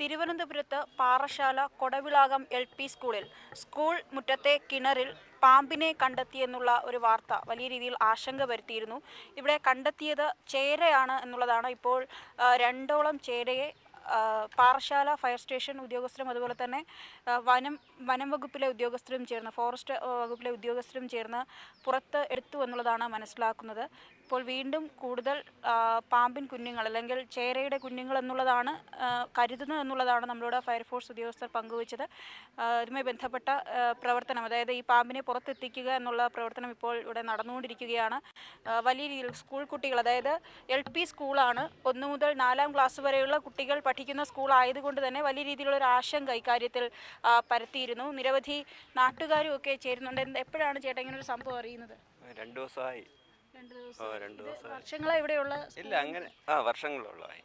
തിരുവനന്തപുരത്ത് Parassala Kodavilakam L P സ്കൂളിൽ school മുറ്റത്തെ കിണറിൽ പാമ്പിനെ കണ്ടെത്തിയെന്നുള്ള ഒരു വാർത്ത വലിയ രീതിയിൽ ആശങ്ക വരുത്തിയിരുന്നു. ഇവിടെ കണ്ടെത്തിയത് ചേരയാണ് എന്നുള്ളതാണ്. ഇപ്പോൾ രണ്ടോളം ചേരയെ പാറശാല ഫയർ സ്റ്റേഷൻ ഉദ്യോഗസ്ഥരും അതുപോലെ തന്നെ വനം വനം വകുപ്പിലെ ഉദ്യോഗസ്ഥരും ചേർന്ന് ഫോറസ്റ്റ് വകുപ്പിലെ ഉദ്യോഗസ്ഥരും ചേർന്ന് പുറത്ത് എടുത്തു എന്നുള്ളതാണ് മനസ്സിലാക്കുന്നത്. ഇപ്പോൾ വീണ്ടും കൂടുതൽ പാമ്പിൻ കുഞ്ഞുങ്ങൾ അല്ലെങ്കിൽ ചേരയുടെ കുഞ്ഞുങ്ങൾ എന്നുള്ളതാണ് കരുതുന്നത് എന്നുള്ളതാണ് നമ്മളോട് ഫയർഫോഴ്സ് ഉദ്യോഗസ്ഥർ പങ്കുവച്ചത്. ഇതുമായി ബന്ധപ്പെട്ട പ്രവർത്തനം അതായത് ഈ പാമ്പിനെ പുറത്തെത്തിക്കുക എന്നുള്ള പ്രവർത്തനം ഇപ്പോൾ ഇവിടെ നടന്നുകൊണ്ടിരിക്കുകയാണ്. വലിയ രീതിയിൽ സ്കൂൾ കുട്ടികൾ അതായത് എൽ പി സ്കൂളാണ്. ഒന്ന് മുതൽ നാലാം ക്ലാസ് വരെയുള്ള കുട്ടികൾ പഠിക്കുന്ന സ്കൂൾ ആയതുകൊണ്ട് തന്നെ വലിയ രീതിയിലുള്ള ഒരു ആശങ്ക ഇക്കാര്യത്തിൽ പരത്തിയിരുന്നു. നിരവധി നാട്ടുകാരും ഒക്കെ ചേരുന്നുണ്ട്. എപ്പോഴാണ് ചേട്ടാ ഇങ്ങനെ ഒരു സംഭവം അറിയുന്നത്? രണ്ടു ദിവസമായി. രണ്ട് ദിവസം. രണ്ടു ഇത് ദിവസമായി. ഇവിടെയുള്ള ഇല്ല അങ്ങനെ ആ വർഷങ്ങളുള്ളതായി.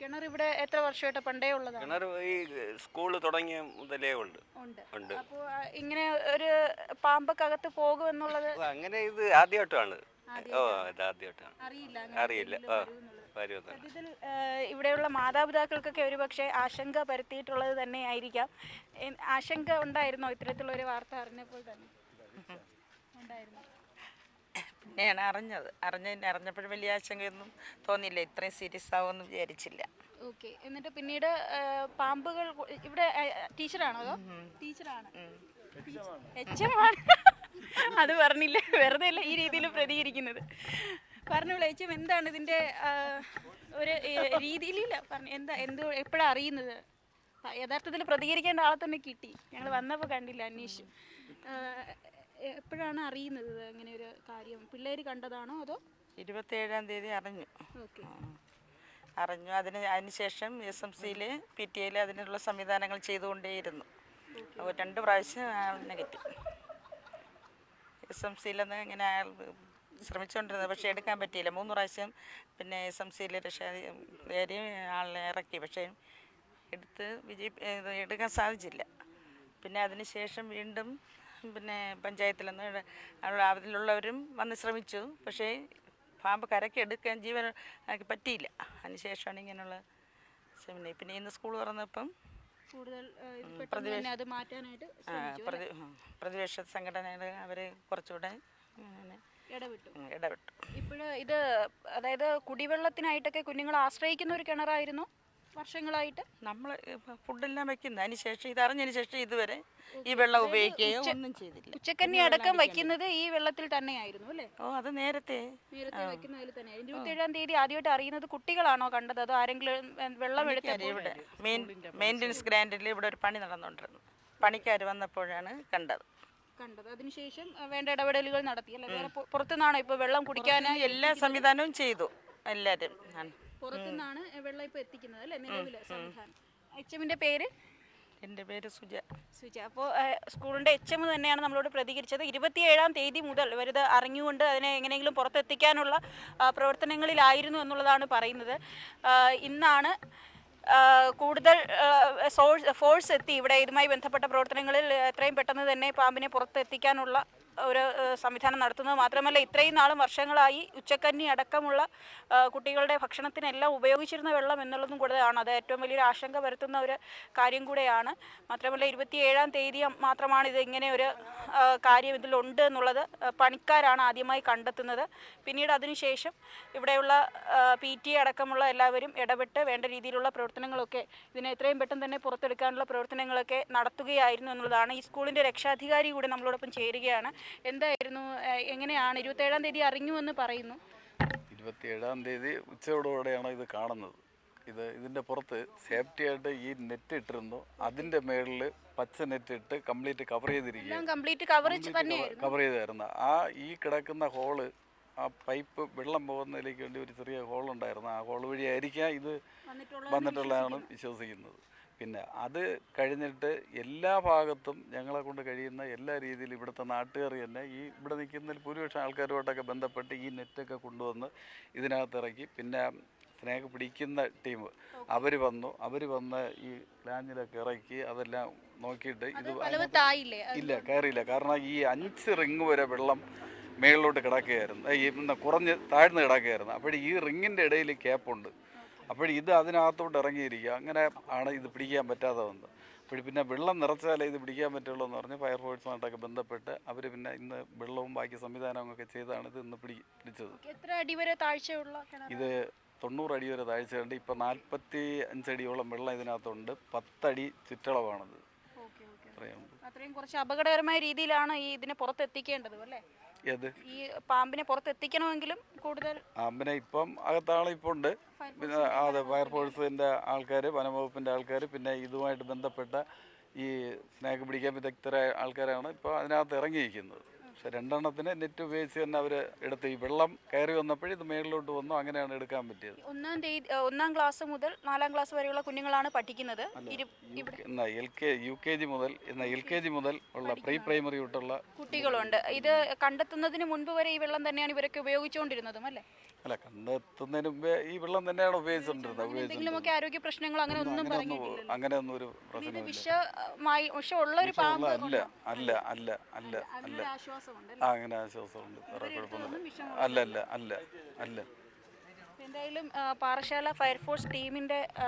കിണർ ഇവിടെ എത്ര വർഷമായിട്ട് പണ്ടേ ഉള്ളതാണ്? കിണർ ഈ സ്കൂൾ തുടങ്ങിയ മുതലേ ഉണ്ട്. ഉണ്ട്. അപ്പോൾ ഇങ്ങനെ ഒരു പാമ്പക്കകത്ത് പോകുമെന്നുള്ളത് അങ്ങനെ ഇത് ആദ്യമായിട്ടാണ് ഓ ഇത് ആദ്യമായിട്ടാണ് അറിയില്ല അറിയില്ല. ആ വരുമെന്നാണ് സത്യത്തിൽ ഇവിടെയുള്ള മാതാപിതാക്കൾക്കൊക്കെ ഒരുപക്ഷെ ആശങ്ക പരത്തിയിട്ടുള്ളത് തന്നെ ആയിരിക്കാം. ആശങ്ക ഉണ്ടായിരുന്നോ? ഇത്തരത്തിലുള്ള ഒരു വാർത്ത അറിഞ്ഞപ്പോൾ തന്നെ. ഉണ്ടായിരുന്നു? പിന്നെയാണ് അറിഞ്ഞത്. അറിഞ്ഞതിന് അറിഞ്ഞപ്പോൾ വലിയ ആശങ്കയൊന്നും തോന്നിയില്ല. ഇത്രയും സീരിയസ് ആവുമെന്ന് വിചാരിച്ചില്ല. ഓക്കെ. എന്നിട്ട് പിന്നീട് പാമ്പുകൾ ഇവിടെ ടീച്ചറാണോ അതോ? ടീച്ചറാണ്. എച്ച് എം ആണ്. അത് പറഞ്ഞില്ല. വെറുതെ അല്ല ഈ രീതിയിൽ പ്രതികരിക്കുന്നത്. പറഞ്ഞു എം എന്താണ് ഇതിന്റെ ഒരു രീതിയിലില്ല പറഞ്ഞു എന്താ എന്തോ എപ്പോഴാണ് അറിയുന്നത്? യഥാർത്ഥത്തിൽ പ്രതികരിക്കേണ്ട ആളെ തന്നെ കിട്ടി. ഞങ്ങൾ വന്നപ്പോൾ കണ്ടില്ല അന്വേഷിച്ചു. എപ്പോഴാണ് അറിയുന്നത് അങ്ങനെ ഒരു കാര്യം? പിള്ളേർ കണ്ടതാണോ അതോ? ഇരുപത്തേഴാം തീയതി അറിഞ്ഞു. ഓക്കെ. അറിഞ്ഞു. അതിന് അതിനുശേഷം എസ് എം സിയിൽ പി ടി എയിൽ അതിനുള്ള സംവിധാനങ്ങൾ ചെയ്തുകൊണ്ടേയിരുന്നു. രണ്ട് പ്രാവശ്യം നെഗറ്റീവ്. എസ് എം സിയിലൊന്ന് ഇങ്ങനെ അയാൾ ശ്രമിച്ചുകൊണ്ടിരുന്നത്. പക്ഷേ എടുക്കാൻ പറ്റിയില്ല. മൂന്ന് പ്രാവശ്യം പിന്നെ എസ് എം സിയിൽ രക്ഷാധികാരി ആളിനെ ഇറക്കി. പക്ഷേ എടുത്ത് വിജയി എടുക്കാൻ സാധിച്ചില്ല. പിന്നെ അതിനുശേഷം വീണ്ടും പിന്നെ പഞ്ചായത്തിൽ നിന്ന് അതിലുള്ളവരും വന്ന് ശ്രമിച്ചു. പക്ഷേ പാമ്പ് കരയ്ക്ക് എടുക്കാൻ ജീവൻ എനിക്ക് പറ്റിയില്ല. അതിനുശേഷമാണ് ഇങ്ങനെയുള്ള സെമിനാർ പിന്നെ ഇന്ന് സ്കൂൾ തുറന്നപ്പം കൂടുതൽ പ്രതിപക്ഷ സംഘടനകൾ അവർ കുറച്ചുകൂടെ ഇടപെട്ടു. ഇടപെട്ടു. ഇപ്പോൾ ഇത് അതായത് കുടിവെള്ളത്തിനായിട്ടൊക്കെ കുഞ്ഞുങ്ങൾ ആശ്രയിക്കുന്ന ഒരു കിണറായിരുന്നു. വർഷങ്ങളായിട്ട് നമ്മൾ ഫുഡെല്ലാം വെക്കുന്നത് അതിന് ശേഷം ഇത് അറിഞ്ഞതിന് ശേഷം ഇതുവരെ ഈ വെള്ളം ഉപയോഗിക്കുകയോ ഒന്നും ചെയ്തില്ല. ഉച്ചക്കന്നി അടക്കം വയ്ക്കുന്നത് ഈ വെള്ളത്തിൽ തന്നെയായിരുന്നു അല്ലേ? ഓ അത് നേരത്തെ. നേരത്തെ ഏഴാം തന്നെ ഇരുപത്തേഴാം തീയതി ആദ്യമായിട്ട് അറിയുന്നത് കുട്ടികളാണോ കണ്ടത്? അതോ ആരെങ്കിലും വെള്ളം എടുത്ത് ഇവിടെ മെയിൻ മെയിന്റനൻസ് ഗ്രാൻഡിൽ ഇവിടെ ഒരു പണി നടന്നുകൊണ്ടിരുന്നു. പണിക്കാർ വന്നപ്പോഴാണ് കണ്ടത്. കണ്ടത്. അതിനുശേഷം വേണ്ട ഇടപെടലുകൾ നടത്തി. അല്ലേ? വേറെ പുറത്തുനിന്നാണോ ഇപ്പോൾ വെള്ളം കുടിക്കാനായി എല്ലാ സംവിധാനവും ചെയ്തു. എല്ലാവരും ആണ്. പുറത്തുനിന്നാണ് വെള്ളം ഇപ്പോൾ എത്തിക്കുന്നത് അല്ലേ? നിലവിലെ സംവിധാനം. എച്ച് എമ്മിന്റെ പേര്? എന്റെ പേര് സുജ. സുജ. അപ്പോൾ സ്കൂളിന്റെ എച്ച് എം തന്നെയാണ് നമ്മളോട് പ്രതികരിച്ചത്. ഇരുപത്തിയേഴാം തീയതി മുതൽ ഇവരിത് അറിഞ്ഞുകൊണ്ട് അതിനെ എങ്ങനെയെങ്കിലും പുറത്തെത്തിക്കാനുള്ള പ്രവർത്തനങ്ങളിലായിരുന്നു എന്നുള്ളതാണ് പറയുന്നത്. ഇന്നാണ് കൂടുതൽ സോഴ്സ് ഫോഴ്സ് എത്തി. ഇവിടെ ഇതുമായി ബന്ധപ്പെട്ട പ്രവർത്തനങ്ങളിൽ എത്രയും പെട്ടെന്ന് തന്നെ പാമ്പിനെ പുറത്തെത്തിക്കാനുള്ള ഒരു സംവിധാനം നടത്തുന്നത് മാത്രമല്ല ഇത്രയും നാളും വർഷങ്ങളായി ഉച്ചക്കന്നി അടക്കമുള്ള കുട്ടികളുടെ ഭക്ഷണത്തിനെല്ലാം ഉപയോഗിച്ചിരുന്ന വെള്ളം എന്നുള്ളതും കൂടെയാണ് അത് ഏറ്റവും വലിയൊരു ആശങ്ക വരുത്തുന്ന ഒരു കാര്യം കൂടെയാണ്. മാത്രമല്ല ഇരുപത്തിയേഴാം തീയതി മാത്രമാണ് ഇത് ഇങ്ങനെ ഒരു കാര്യം ഇതിലുണ്ട് എന്നുള്ളത് പണിക്കാരാണ് ആദ്യമായി കണ്ടെത്തുന്നത്. പിന്നീട് അതിനുശേഷം ഇവിടെയുള്ള പി ടി അടക്കമുള്ള എല്ലാവരും ഇടപെട്ട് വേണ്ട രീതിയിലുള്ള പ്രവർത്തനങ്ങളൊക്കെ ഇതിനെ എത്രയും പെട്ടെന്ന് തന്നെ പുറത്തെടുക്കാനുള്ള പ്രവർത്തനങ്ങളൊക്കെ നടത്തുകയായിരുന്നു എന്നുള്ളതാണ്. ഈ സ്കൂളിന്റെ രക്ഷാധികാരി കൂടെ നമ്മളോടൊപ്പം ചേരുകയാണ്. എന്തായിരുന്നു? എങ്ങനെയാണ്? ഇരുപത്തേഴാം തീയതി അറിഞ്ഞു എന്ന് പറയുന്നു. ഇരുപത്തിയേഴാം തീയതി ഉച്ചയോടുകൂടെയാണ് ഇത് കാണുന്നത്. ഇത് ഇതിന്റെ പുറത്ത് സേഫ്റ്റി ആയിട്ട് ഈ നെറ്റ് ഇട്ടിരുന്നു. അതിന്റെ മേളിൽ പച്ച നെറ്റ് ഇട്ട് കംപ്ലീറ്റ് കവർ ചെയ്തിരിക്കുകയാണ് കംപ്ലീറ്റ് കവർ കവർ ചെയ്തായിരുന്നു. ആ ഈ കിടക്കുന്ന ഹോൾ ആ പൈപ്പ് വെള്ളം പോകുന്നതിലേക്ക് വേണ്ടി ഒരു ചെറിയ ഹോൾ ഉണ്ടായിരുന്നു. ആ ഹോൾ വഴിയായിരിക്കാം ഇത് വന്നിട്ടുള്ള വന്നിട്ടുള്ളതാണ് വിശ്വസിക്കുന്നത്. പിന്നെ അത് കഴിഞ്ഞിട്ട് എല്ലാ ഭാഗത്തും ഞങ്ങളെ കൊണ്ട് കഴിയുന്ന എല്ലാ രീതിയിലും ഇവിടുത്തെ നാട്ടുകാർ തന്നെ ഈ ഇവിടെ നിൽക്കുന്ന ഭൂരിപക്ഷം ആൾക്കാരുമായിട്ടൊക്കെ ബന്ധപ്പെട്ട് ഈ നെറ്റൊക്കെ കൊണ്ടുവന്ന് ഇതിനകത്ത് ഇറക്കി. പിന്നെ സ്നേഹ പിടിക്കുന്ന ടീം അവർ വന്നു. അവർ വന്ന് ഈ ലാഞ്ചിലൊക്കെ ഇറക്കി അതെല്ലാം നോക്കിയിട്ട് ഇത് ഇല്ല കയറിയില്ല. കാരണം ഈ അഞ്ച് റിങ് വരെ വെള്ളം മേളിലോട്ട് കിടക്കുകയായിരുന്നു. ഈ കുറഞ്ഞ് താഴ്ന്ന് കിടക്കുകയായിരുന്നു. അപ്പോൾ ഈ റിങ്ങിന്റെ ഇടയിൽ ക്യാപ്പുണ്ട് അപ്പോൾ ഇത് അതിനകത്തോട്ട് ഇറങ്ങിയിരിക്കുക. അങ്ങനെ ആണ് ഇത് പിടിക്കാൻ പറ്റാതെ വന്നത്. അപ്പോൾ പിന്നെ വെള്ളം നിറച്ചാലേ ഇത് പിടിക്കാൻ പറ്റുള്ളൂ എന്ന് പറഞ്ഞ് ഫയർഫോഴ്സുമായിട്ടൊക്കെ ബന്ധപ്പെട്ട് അവർ പിന്നെ ഇന്ന് വെള്ളവും ബാക്കി സംവിധാനവും ഒക്കെ ചെയ്താണ് ഇത് ഇന്ന് പിടി പിടിച്ചത്. എത്ര അടി വരെ താഴ്ചയുള്ള ഇത് തൊണ്ണൂറ് അടി വരെ താഴ്ചയുണ്ട്. ഇപ്പം നാൽപ്പത്തി അഞ്ചടിയോളം വെള്ളം ഇതിനകത്തുണ്ട്. പത്തടി ചുറ്റളവാണത്. അത്രയും കുറച്ച് അപകടകരമായ രീതിയിലാണ് ഈ ഇതിനെ പുറത്തെത്തിക്കേണ്ടത് അല്ലേ? ഏത് ഈ പാമ്പിനെ പുറത്തെത്തിക്കണമെങ്കിലും കൂടുതൽ പാമ്പിനെ ഇപ്പം അകത്താളെ ഇപ്പോൾ ഉണ്ട് പിന്നെ അതെ ഫയർഫോഴ്സിന്റെ ആൾക്കാർ വനംവകുപ്പിന്റെ ആൾക്കാർ പിന്നെ ഇതുമായിട്ട് ബന്ധപ്പെട്ട ഈ സ്നേഹ പിടിക്കാൻ വിദഗ്ധരായ ആൾക്കാരാണ് ഇപ്പോൾ അതിനകത്ത് ഇറങ്ങിയിരിക്കുന്നത്. പക്ഷെ രണ്ടെണ്ണത്തിന് നെറ്റ് ഉപയോഗിച്ച് തന്നെ അവർ എടുത്ത്. ഈ വെള്ളം കയറി വന്നപ്പോഴേ ഇത് മേളിലോട്ട് വന്നു അങ്ങനെയാണ് എടുക്കാൻ പറ്റിയത്. ഒന്നാം തീയതി ഒന്നാം ക്ലാസ് മുതൽ നാലാം ക്ലാസ് വരെയുള്ള കുഞ്ഞുങ്ങളാണ് പഠിക്കുന്നത്. കെ- എന്നാ L K U K G മുതൽ എൽ കെ ജി മുതൽ ഉള്ള പ്രീ പ്രൈമറി തൊട്ടുള്ള കുട്ടികളുണ്ട്. ഇത് കണ്ടെത്തുന്നതിന് മുൻപ് വരെ ഈ വെള്ളം തന്നെയാണ് ഇവരൊക്കെ ഉപയോഗിച്ചുകൊണ്ടിരുന്നതും അല്ലേ? അല്ല കണ്ടെത്തുന്നതിന് മുമ്പേ ഈ വെള്ളം തന്നെയാണ് ഉപയോഗിച്ചുകൊണ്ടിരുന്നത് എന്തെങ്കിലുമൊക്കെ ആരോഗ്യ പ്രശ്നങ്ങൾ അങ്ങനെ ഒന്നും അങ്ങനെ അങ്ങനെയൊന്നും ഒരു ഇത് പ്രശ്നമില്ല. വിഷമായി വിഷമുള്ള ഒരു പാമ്പ് അല്ല അല്ല അല്ല അല്ല അല്ല അതിനൊരു ആശ്വാസമുണ്ട് ആ അങ്ങനെ ആശ്വാസമുണ്ട്. വേറെ കുഴപ്പമൊന്നുമില്ല. അല്ല അല്ല അല്ല അല്ല. എന്തായാലും ആ, പാറശാല ഫയർഫോഴ്സ് ടീമിന്റെ ആ,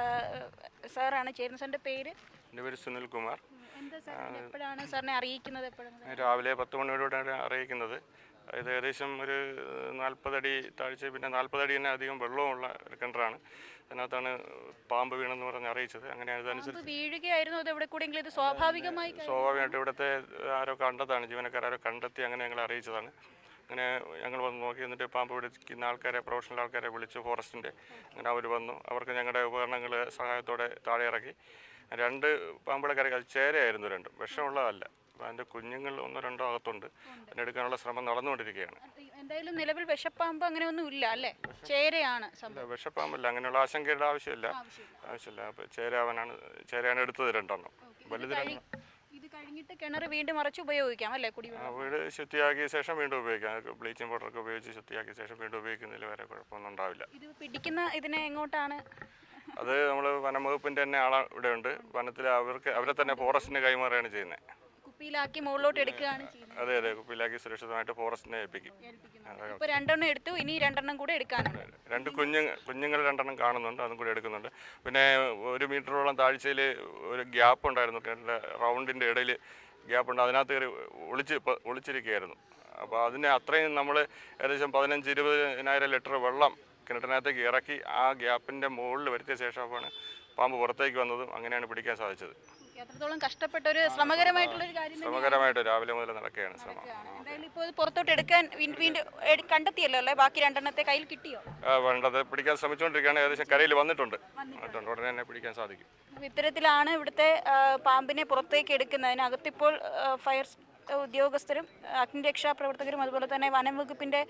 സാറാണ് ചേരുന്നത് സാറിന്റെ പേര്? എന്റെ പേര് സുനിൽ കുമാർ. എന്താ സാർ? എപ്പോഴാണ് സാറിനെ അറിയിക്കുന്നത് എപ്പോഴാണ്? രാവിലെ പത്ത് മണിയോടെ അറിയിക്കുന്നത്. ഇത് ഏകദേശം ഒരു നാൽപ്പതടി താഴ്ച പിന്നെ നാൽപ്പതടി തന്നെ അധികം വെള്ളമുള്ള ഒരു കിണറാണ്. അതിനകത്താണ് പാമ്പ് വീണെന്ന് പറഞ്ഞ് അറിയിച്ചത്. അങ്ങനെ അതനുസരിച്ച് പാമ്പ് വീഴുകയായിരുന്നു. അത് എവിടെ കൂടെയെങ്കിലും ഇത് സ്വാഭാവികമായി സ്വാഭാവികമായിട്ട് ഇവിടുത്തെ ആരോ കണ്ടതാണ് ജീവനക്കാർ ആരോ കണ്ടെത്തി അങ്ങനെ ഞങ്ങൾ അറിയിച്ചതാണ്. അങ്ങനെ ഞങ്ങൾ വന്ന് നോക്കി. എന്നിട്ട് പാമ്പ് പിടിക്കുന്ന ആൾക്കാരെ പ്രൊഫഷണൽ ആൾക്കാരെ വിളിച്ചു ഫോറസ്റ്റിന്റെ അങ്ങനെ അവർ വന്നു. അവർക്ക് ഞങ്ങളുടെ ഉപകരണങ്ങൾ സഹായത്തോടെ താഴെ ഇറക്കി. രണ്ട് പാമ്പുകളെ കരക്ക് അത് ചേരയായിരുന്നു രണ്ടും. വിഷമുള്ളതല്ല. അതിന്റെ കുഞ്ഞുങ്ങൾ ഒന്നോ രണ്ടോ അകത്തുണ്ട്. അതിനെടുക്കാനുള്ള ശ്രമം നടന്നുകൊണ്ടിരിക്കുകയാണ്. എന്തായാലും നിലവിൽ വിഷപ്പാമ്പ് അങ്ങനെ ഒന്നും ഇല്ല അല്ലേ? ചേരയാണ് വിഷപ്പാമ്പല്ല അങ്ങനെയുള്ള ആശങ്കയുടെ ആവശ്യമില്ല. ആവശ്യമില്ല. അപ്പോൾ ചേരാവനാണ് ചേരയാണ് എടുത്തത് രണ്ടെണ്ണം. വലുത് ഇത് കഴിഞ്ഞിട്ട് കിണർ വീണ്ടും മറച്ച് ഉപയോഗിക്കാം അല്ലേ? കുടിവെള്ളം വീട് ശുദ്ധിയാക്കിയ ശേഷം വീണ്ടും ഉപയോഗിക്കാം. ബ്ലീച്ചിങ് പൗഡറൊക്കെ ഉപയോഗിച്ച് ശുദ്ധിയാക്കിയ ശേഷം വീണ്ടും ഉപയോഗിക്കുന്നതിൽ വരെ കുഴപ്പമൊന്നും ഉണ്ടാവില്ല. ഇത് പിടിക്കുന്ന ഇതിനെ എങ്ങോട്ടാണ്? അത് നമ്മൾ വനംവകുപ്പിന്റെ തന്നെ ആള ഇവിടെ ഉണ്ട് വനത്തിൽ അവർക്ക് അവരെ തന്നെ ഫോറസ്റ്റിന് കൈമാറുകയാണ് ചെയ്യുന്നത്. കുപ്പിയിലാക്കി മുകളിലോട്ട് എടുക്കുകയാണ് ചെയ്യുന്നത്. അതെ അതെ കുപ്പിയിലാക്കി സുരക്ഷിതമായിട്ട് ഫോറസ്റ്റിനെ ഏൽപ്പിക്കും. ഇപ്പൊ രണ്ടെണ്ണം എടുത്തു ഇനി രണ്ടെണ്ണം കൂടെ എടുക്കാനുണ്ട്. രണ്ട് കുഞ്ഞു കുഞ്ഞുങ്ങൾ രണ്ടെണ്ണം കാണുന്നുണ്ട് അതും കൂടി എടുക്കുന്നുണ്ട്. പിന്നെ ഒരു മീറ്ററോളം താഴ്ചയിൽ ഒരു ഗ്യാപ്പ് ഉണ്ടായിരുന്നു റൗണ്ടിന്റെ റൗണ്ടിന്റെ ഇടയിൽ ഗ്യാപ്പ് ഉണ്ട്. അതിനകത്ത് കയറി ഒളിച്ച് ഒളിച്ചിരിക്കുകയായിരുന്നു. അപ്പോൾ അതിനെ അത്രയും നമ്മൾ ഏകദേശം പതിനഞ്ച് ഇരുപതിനായിരം ലിറ്റർ വെള്ളം കിണറ്റിനകത്തേക്ക് ഇറക്കി ആ ഗ്യാപ്പിന്റെ മുകളിൽ വരുത്തിയ ശേഷമാണ് പാമ്പ് പുറത്തേക്ക് വന്നതും അങ്ങനെയാണ് പിടിക്കാൻ സാധിച്ചത്. അത്രത്തോളം കഷ്ടപ്പെട്ട ഒരു ശ്രമകരമായിട്ടുള്ള ഒരു കാര്യം ശ്രമകരമായിട്ട് രാവിലെ മുതൽ നടക്കുകയാണ് ശ്രമം. എന്തായാലും ഇപ്പോൾ പുറത്തോട്ട് എടുക്കാൻ വീണ്ടും കണ്ടെത്തിയല്ലോ അല്ലേ? ബാക്കി രണ്ടെണ്ണത്തെ കയ്യിൽ കിട്ടിയോ? വേണ്ടത് പിടിക്കാൻ ശ്രമിച്ചുകൊണ്ടിരിക്കുകയാണ്. ഏകദേശം കരയിൽ വന്നിട്ടുണ്ട്. വന്നിട്ടുണ്ട്. ഉടനെ തന്നെ പിടിക്കാൻ സാധിക്കും. ഇത്തരത്തിലാണ് ഇവിടുത്തെ പാമ്പിനെ പുറത്തേക്ക് എടുക്കുന്നതിനകത്ത് അതിനകത്തിപ്പോൾ ഫയർ ഉദ്യോഗസ്ഥരും അഗ്നിരക്ഷാ പ്രവർത്തകരും അതുപോലെ തന്നെ വനം വകുപ്പിന്റെ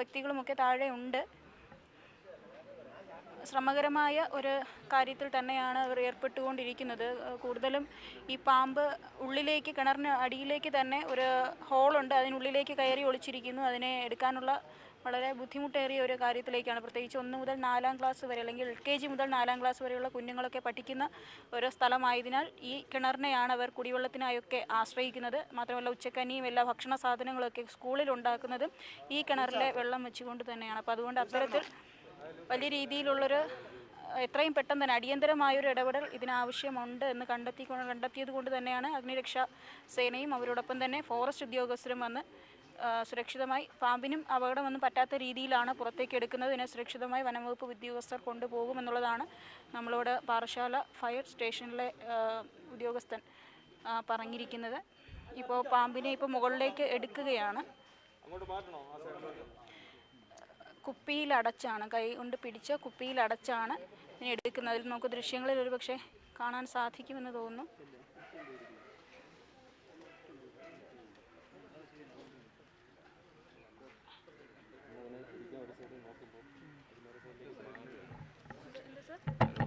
വ്യക്തികളും ഒക്കെ താഴെ ഉണ്ട് ശ്രമകരമായ ഒരു കാര്യത്തിൽ തന്നെയാണ് അവർ ഏർപ്പെട്ടുകൊണ്ടിരിക്കുന്നത്. കൂടുതലും ഈ പാമ്പ് ഉള്ളിലേക്ക് കിണറിന് അടിയിലേക്ക് തന്നെ ഒരു ഹോളുണ്ട്. അതിനുള്ളിലേക്ക് കയറി ഒളിച്ചിരിക്കുന്നു. അതിനെ എടുക്കാനുള്ള വളരെ ബുദ്ധിമുട്ടേറിയ ഒരു കാര്യത്തിലേക്കാണ്. പ്രത്യേകിച്ച് ഒന്ന് മുതൽ നാലാം ക്ലാസ് വരെ അല്ലെങ്കിൽ എൽ കെ ജി മുതൽ നാലാം ക്ലാസ് വരെയുള്ള കുഞ്ഞുങ്ങളൊക്കെ പഠിക്കുന്ന ഒരു സ്ഥലമായതിനാൽ ഈ കിണറിനെയാണ് അവർ കുടിവെള്ളത്തിനായൊക്കെ ആശ്രയിക്കുന്നത്. മാത്രമല്ല ഉച്ചക്കനിയും എല്ലാ ഭക്ഷണ സാധനങ്ങളൊക്കെ സ്കൂളിൽ ഉണ്ടാക്കുന്നതും ഈ കിണറിലെ വെള്ളം വെച്ചുകൊണ്ട് തന്നെയാണ്. അപ്പോൾ അതുകൊണ്ട് അത്തരത്തിൽ വലിയ രീതിയിലുള്ളൊരു എത്രയും പെട്ടെന്ന് തന്നെ അടിയന്തരമായൊരു ഇടപെടൽ ഇതിനാവശ്യമുണ്ട് എന്ന് കണ്ടെത്തി കണ്ടെത്തിയത് കൊണ്ട് തന്നെയാണ് അഗ്നിരക്ഷാ സേനയും അവരോടൊപ്പം തന്നെ ഫോറസ്റ്റ് ഉദ്യോഗസ്ഥരും വന്ന് സുരക്ഷിതമായി പാമ്പിനും അപകടമൊന്നും പറ്റാത്ത രീതിയിലാണ് പുറത്തേക്ക് എടുക്കുന്നത്. ഇതിനെ സുരക്ഷിതമായി വനംവകുപ്പ് ഉദ്യോഗസ്ഥർ കൊണ്ടുപോകുമെന്നുള്ളതാണ് നമ്മളോട് പാറശാല ഫയർ സ്റ്റേഷനിലെ ഉദ്യോഗസ്ഥൻ പറഞ്ഞിരിക്കുന്നത്. ഇപ്പോൾ പാമ്പിനെ ഇപ്പോൾ മുകളിലേക്ക് എടുക്കുകയാണ്. കുപ്പിയിൽ അടച്ചാണ് കൈ കൊണ്ട് പിടിച്ച കുപ്പിയിലടച്ചാണ് ഇതിനെ എടുക്കുന്നത്. അതിൽ നമുക്ക് ദൃശ്യങ്ങളിൽ ഒരു പക്ഷേ കാണാൻ സാധിക്കുമെന്ന് തോന്നുന്നു.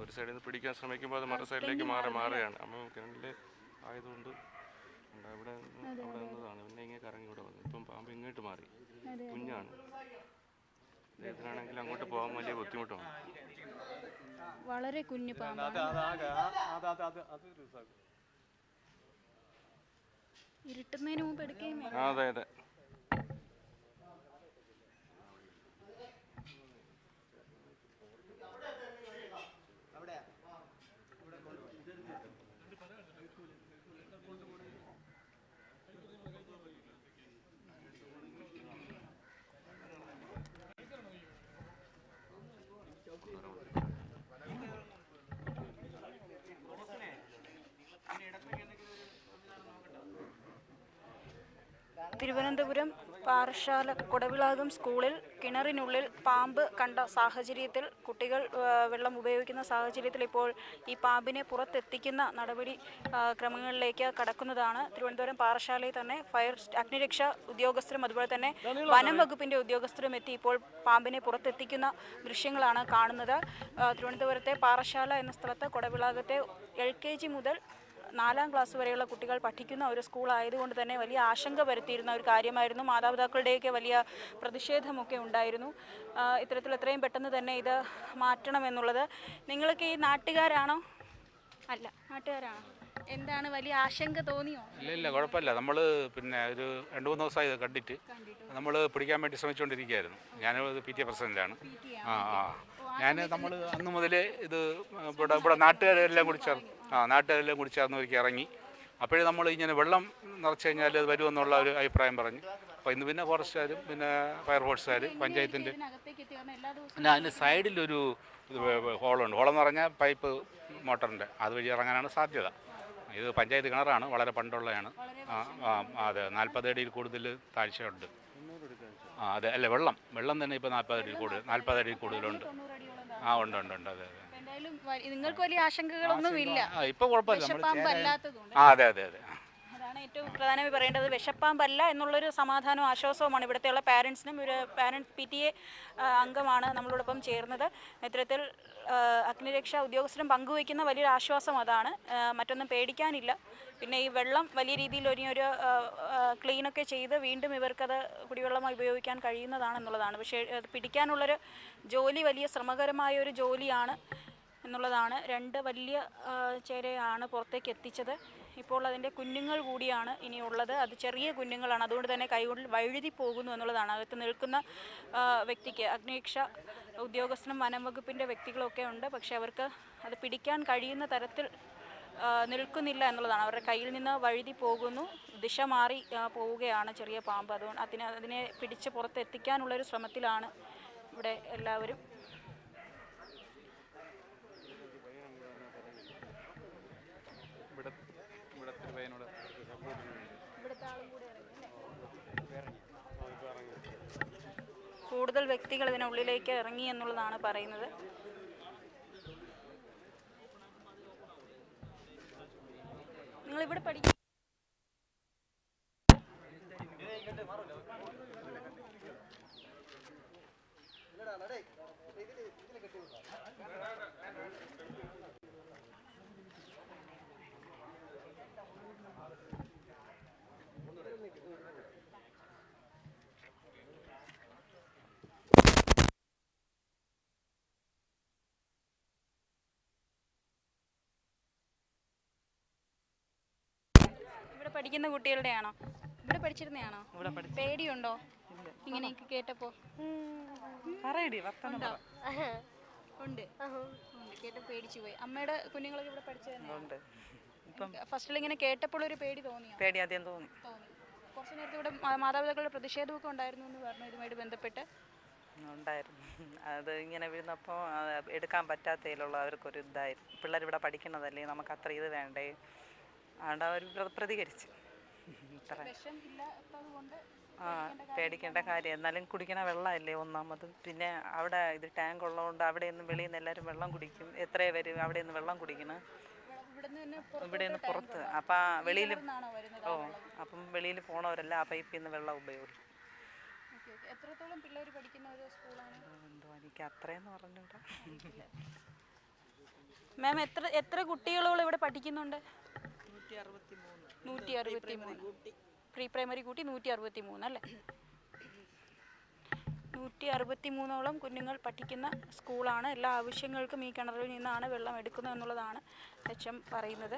ഒരു സൈഡിൽ നിന്ന് പിടിക്കാൻ ശ്രമിക്കുമ്പോൾ അത് മറു സൈഡിലേക്ക് മാറി മാറുകയാണ്. അപ്പം കിണറ്റിൽ ആയതുകൊണ്ട്. അവിടെ അവിടെ നിന്നതാണ്. പിന്നെ ഇങ്ങനെ കറങ്ങി ഇവിടെ വന്നു. ഇപ്പം പാമ്പ് ഇങ്ങോട്ട് മാറി. കുഞ്ഞാണ്. അദ്ദേഹത്തിനാണെങ്കിൽ അങ്ങോട്ട് പോകാൻ വലിയ ബുദ്ധിമുട്ടാണ്. വളരെ കുഞ്ഞു ഇരുട്ടുന്നതിന് മുമ്പ് എടുക്കുകയും അതെ അതെ. തിരുവനന്തപുരം പാറശാല കൊടവിളാകം സ്കൂളിൽ കിണറിനുള്ളിൽ പാമ്പ് കണ്ട സാഹചര്യത്തിൽ കുട്ടികൾ വെള്ളം ഉപയോഗിക്കുന്ന സാഹചര്യത്തിൽ ഇപ്പോൾ ഈ പാമ്പിനെ പുറത്തെത്തിക്കുന്ന നടപടി ക്രമങ്ങളിലേക്ക് കടക്കുന്നതാണ്. തിരുവനന്തപുരം പാറശാലയിൽ തന്നെ ഫയർ അഗ്നിരക്ഷാ ഉദ്യോഗസ്ഥരും അതുപോലെ തന്നെ വനം വകുപ്പിന്റെ ഉദ്യോഗസ്ഥരും എത്തി ഇപ്പോൾ പാമ്പിനെ പുറത്തെത്തിക്കുന്ന ദൃശ്യങ്ങളാണ് കാണുന്നത്. തിരുവനന്തപുരത്തെ പാറശാല എന്ന സ്ഥലത്ത് കൊടവിളാകത്തെ എൽ കെ ജി മുതൽ നാലാം ക്ലാസ് വരെയുള്ള കുട്ടികൾ പഠിക്കുന്ന ഒരു സ്കൂൾ ആയതുകൊണ്ട് തന്നെ വലിയ ആശങ്ക വരുത്തിയിരുന്ന ഒരു കാര്യമായിരുന്നു. മാതാപിതാക്കളുടെയൊക്കെ വലിയ പ്രതിഷേധമൊക്കെ ഉണ്ടായിരുന്നു. ഇത്തരത്തിൽ എത്രയും പെട്ടെന്ന് തന്നെ ഇത് മാറ്റണമെന്നുള്ളത് നിങ്ങളൊക്കെ ഈ നാട്ടുകാരാണോ? അല്ല നാട്ടുകാരാണോ? എന്താണ് വലിയ ആശങ്ക തോന്നിയോ? ഇല്ല ഇല്ല കുഴപ്പമില്ല. നമ്മൾ പിന്നെ ഒരു രണ്ട് മൂന്ന് ദിവസമായി ഇത് കണ്ടിട്ട് നമ്മൾ പിടിക്കാൻ വേണ്ടി ശ്രമിച്ചുകൊണ്ടിരിക്കുകയായിരുന്നു. ഞാൻ പി ടി എ പ്രസിഡന്റാണ് ആ ആ. ഞാൻ നമ്മൾ അന്ന് മുതലേ ഇത് ഇവിടെ ഇവിടെ നാട്ടുകാരെല്ലാം കൂടി ചേർന്ന് ആ നാട്ടുകാരെല്ലാം കൂടി ചേർന്ന് ഒരുക്കി ഇറങ്ങി. അപ്പോഴേ നമ്മൾ ഇങ്ങനെ വെള്ളം നിറച്ചു കഴിഞ്ഞാൽ അത് വരുമെന്നുള്ള ഒരു അഭിപ്രായം പറഞ്ഞു. അപ്പോൾ ഇന്ന് പിന്നെ ഫോറസ്റ്റുകാരും പിന്നെ ഫയർഫോഴ്സുകാർ പഞ്ചായത്തിന്റെ പിന്നെ അതിന് സൈഡിലൊരു ഹോളുണ്ട്. ഹോളെന്ന് പറഞ്ഞാൽ പൈപ്പ് മോട്ടറിന്റെ. അതുവഴി ഇറങ്ങാനാണ് സാധ്യത. ഇത് പഞ്ചായത്ത് കിണറാണ് വളരെ പണ്ടുള്ളതാണ്. അതെ. നാൽപ്പത് അടിയിൽ കൂടുതൽ താഴ്ചയുണ്ട്. ആ അതെ. അല്ല വെള്ളം. വെള്ളം തന്നെ ഇപ്പോൾ നാൽപ്പത് അടിയിൽ കൂടുതൽ നാൽപ്പത് അടിയിൽ കൂടുതലുണ്ട്. ആ ഉണ്ട് ഉണ്ട് ഉണ്ട്. അതെ അതെ. എന്തായാലും വ- നിങ്ങൾക്ക് വലിയ ആശങ്കകളൊന്നും ഇല്ല. ആ കുഴപ്പമില്ല. അല്ലാത്തതുകൊണ്ട്. ആ അതെ അതെ അതെ. അതാണ് ഏറ്റവും പ്രധാനമായി പറയേണ്ടത്. വിഷപ്പാമ്പല്ല എന്നുള്ളൊരു സമാധാനവും ആശ്വാസവുമാണ് ഇവിടുത്തെയുള്ള പാരൻസിനും ഒരു പാരൻസ് പി ടി എ അംഗമാണ് നമ്മളോടൊപ്പം ചേർന്നത്. ഇത്തരത്തിൽ ആ, അഗ്നിരക്ഷാ ഉദ്യോഗസ്ഥരും പങ്കുവയ്ക്കുന്ന വലിയൊരു ആശ്വാസം അതാണ്. ആ, മറ്റൊന്നും പേടിക്കാനില്ല. പിന്നെ ഈ വെള്ളം വലിയ രീതിയിൽ ഒരു ക്ലീനൊക്കെ ചെയ്ത് വീണ്ടും ഇവർക്കത് കുടിവെള്ളമായി ഉപയോഗിക്കാൻ കഴിയുന്നതാണെന്നുള്ളതാണ്. പക്ഷേ അത് പിടിക്കാനുള്ളൊരു ജോലി വലിയ ശ്രമകരമായ ഒരു ജോലിയാണ്. എന്നുള്ളതാണ് രണ്ട് വലിയ ചേരയാണ് പുറത്തേക്ക് എത്തിച്ചത്. ഇപ്പോൾ അതിന്റെ കുഞ്ഞുങ്ങൾ കൂടിയാണ് ഇനിയുള്ളത് അത് ചെറിയ കുഞ്ഞുങ്ങളാണ്. അതുകൊണ്ട് തന്നെ കൈകൊണ്ട് വഴുതി പോകുന്നു എന്നുള്ളതാണ്. അകത്ത് നിൽക്കുന്ന വ്യക്തിക്ക് അഗ്നിരക്ഷ ഉദ്യോഗസ്ഥനും വനം വകുപ്പിന്റെ വ്യക്തികളൊക്കെ ഉണ്ട്. പക്ഷേ അവർക്ക് അത് പിടിക്കാൻ കഴിയുന്ന തരത്തിൽ നിൽക്കുന്നില്ല എന്നുള്ളതാണ്. അവരുടെ കയ്യിൽ നിന്ന് വഴുതി പോകുന്നു. ദിശ മാറി പോവുകയാണ് ചെറിയ പാമ്പ്. അതുകൊണ്ട് അതിനെ അതിനെ പിടിച്ച് പുറത്തെത്തിക്കാനുള്ളൊരു ശ്രമത്തിലാണ് ഇവിടെ എല്ലാവരും കൂടുതൽ വ്യക്തികൾ ഇതിനുള്ളിലേക്ക് ഇറങ്ങി എന്നുള്ളതാണ് പറയുന്നത്. നിങ്ങൾ ഇവിടെ പഠിക്കും പഠിക്കുന്ന കുട്ടികളുടെയാണോ? ഇവിടെ പഠിച്ചിരുന്നയാണോ? ഇവിടെ പഠിച്ചു. പേടിയുണ്ടോ? ഇങ്ങനെയൊക്കെ കേട്ടപ്പോ? പറയടി വർത്തമാനം പറ. ഉണ്ട്. ഉണ്ട് കേട്ട് പേടിച്ചു പോയി. അമ്മയുടെ കുഞ്ഞുങ്ങളൊക്കെ ഇവിടെ ഉണ്ട്. ഇപ്പം ഫസ്റ്റിൽ ഇങ്ങനെ കേട്ടപ്പോൾ ഒരു പേടി തോന്നിയോ? പേടി ആദ്യം തോന്നി. തോന്നി. കുറച്ച് നേരത്തെ ഇവിടെ മാ- മാതാപിതാക്കളുടെ പ്രതിഷേധമൊക്കെ ഉണ്ടായിരുന്നു എന്ന് പറഞ്ഞു ഇതുമായിട്ട് ബന്ധപ്പെട്ട്. ഉണ്ടായിരുന്നു. അത് ഇങ്ങനെ വീഴുന്നപ്പോൾ എടുക്കാൻ പറ്റാത്തതിലുള്ള അവർക്കൊരു ഇതായിരുന്നു പിള്ളേർ ഇവിടെ പഠിക്കുന്നതല്ലേ നമുക്ക് അത്ര ഇത് വേണ്ടേ? അതുകൊണ്ട് അവർ പ്ര- പ്രതികരിച്ചു. ഇത്ര. ആ പേടിക്കേണ്ട കാര്യം. എന്നാലും കുടിക്കണ വെള്ളമല്ലേ ഒന്നാമത്. പിന്നെ അവിടെ ഇത് ടാങ്ക് ഉള്ളതുകൊണ്ട് അവിടെ നിന്ന് വെളിയിൽ നിന്ന് എല്ലാവരും വെള്ളം കുടിക്കും. എത്ര പേര് അവിടെ നിന്ന് വെള്ളം കുടിക്കണം? ഇവിടെ നിന്ന് പുറത്ത്. അപ്പം വെളിയിൽ ഓ അപ്പം വെളിയിൽ പോണവരല്ല ആ പൈപ്പിൽ നിന്ന് വെള്ളം ഉപയോഗിക്കും. എത്രത്തോളം പിള്ളേർ പഠിക്കുന്ന ഒരു സ്കൂളാണ്? എന്തോ എനിക്ക് അത്രയെന്ന് പറഞ്ഞൂടാ. മാം എത്ര എത്ര കുട്ടികളോളം ഇവിടെ പഠിക്കുന്നുണ്ട്? നൂറ്റി അറുപത്തി മൂന്ന് പ്രീ പ്രൈമറി കൂട്ടി നൂറ്റി അറുപത്തി മൂന്ന് അല്ലേ? നൂറ്റി അറുപത്തി മൂന്നോളം കുഞ്ഞുങ്ങൾ പഠിക്കുന്ന സ്കൂളാണ്. എല്ലാ ആവശ്യങ്ങൾക്കും ഈ കിണറിൽ നിന്നാണ് വെള്ളം എടുക്കുന്നത് എന്നുള്ളതാണ് എച്ച് എം പറയുന്നത്.